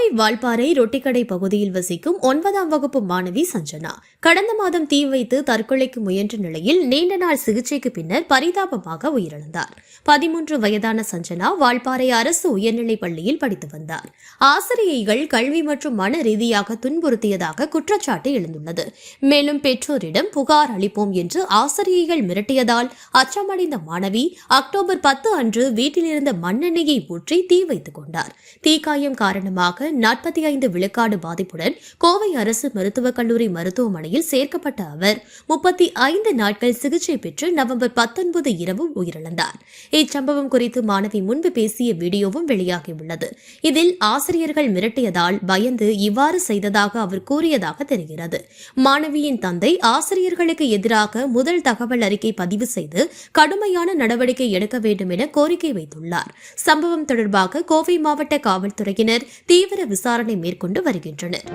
கோவை வால்பாறை ரொட்டிக்கடை பகுதியில் வசிக்கும் ஒன்பதாம் வகுப்பு மாணவி சஞ்சனா. கடந்த மாதம் தீ வைத்து தற்கொலைக்கு முயன்ற நிலையில் நீண்ட நாள் சிகிச்சைக்கு பின்னர் பரிதாபமாக உயிரிழந்தார். பதிமூன்று வயதான சஞ்சனா வால்பாறை அரசு உயர்நிலைப் பள்ளியில் படித்து வந்தார். ஆசிரியைகள் கல்வி மற்றும் மன ரீதியாக துன்புறுத்தியதாக குற்றச்சாட்டு எழுந்துள்ளது. மேலும் பெற்றோரிடம் புகார் அளிப்போம் என்று ஆசிரியைகள் மிரட்டியதால் அச்சமடைந்த மாணவி அக்டோபர் பத்து அன்று வீட்டிலிருந்த மண்ணெண்ணெயை ஊற்றி தீ வைத்துக் கொண்டார். தீக்காயம் காரணமாக நாற்பத்தி ஐந்து விழுக்காடு பாதிப்புடன் கோவை அரசு மருத்துவக் கல்லூரி மருத்துவமனையில் சேர்க்கப்பட்ட அவர் முப்பத்தி ஐந்து நாட்கள் சிகிச்சை பெற்று நவம்பர் பத்தொன்பது இரவு உயிரிழந்தார். இச்சம்பவம் குறித்து மாணவி முன்பு பேசிய வீடியோவும் வெளியாகியுள்ளது. இதில் ஆசிரியர்கள் மிரட்டியதால் பயந்து இவ்வாறு செய்ததாக அவர் கூறியதாக தெரிகிறது. மாணவியின் தந்தை ஆசிரியர்களுக்கு எதிராக முதல் தகவல் அறிக்கை பதிவு செய்து கடுமையான நடவடிக்கை எடுக்க வேண்டும் என கோரிக்கை வைத்துள்ளார். சம்பவம் தொடர்பாக கோவை மாவட்ட காவல்துறையினர் தீவிர விசாரணை மேற்கொண்டு வருகின்றனர்.